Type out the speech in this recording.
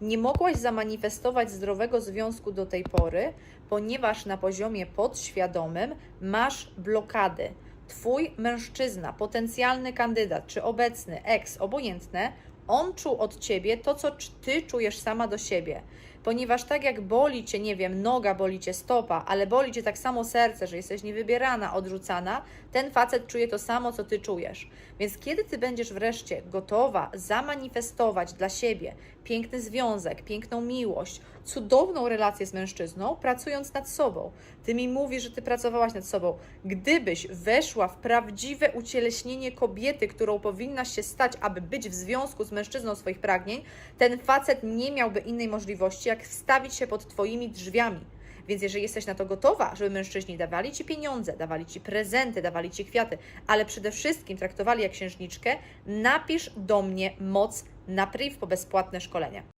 Nie mogłaś zamanifestować zdrowego związku do tej pory, ponieważ na poziomie podświadomym masz blokady. Twój mężczyzna, potencjalny kandydat, czy obecny, eks, obojętne, on czuł od ciebie to, co ty czujesz sama do siebie. Ponieważ tak jak boli cię, nie wiem, noga, boli cię stopa, ale boli cię tak samo serce, że jesteś niewybierana, odrzucana, ten facet czuje to samo, co ty czujesz. Więc kiedy ty będziesz wreszcie gotowa zamanifestować dla siebie piękny związek, piękną miłość, cudowną relację z mężczyzną, pracując nad sobą. Ty mi mówisz, że ty pracowałaś nad sobą. Gdybyś weszła w prawdziwe ucieleśnienie kobiety, którą powinnaś się stać, aby być w związku z mężczyzną swoich pragnień, ten facet nie miałby innej możliwości, jak wstawić się pod Twoimi drzwiami. Więc jeżeli jesteś na to gotowa, żeby mężczyźni dawali Ci pieniądze, dawali Ci prezenty, dawali Ci kwiaty, ale przede wszystkim traktowali jak księżniczkę, napisz do mnie moc na priv po bezpłatne szkolenie.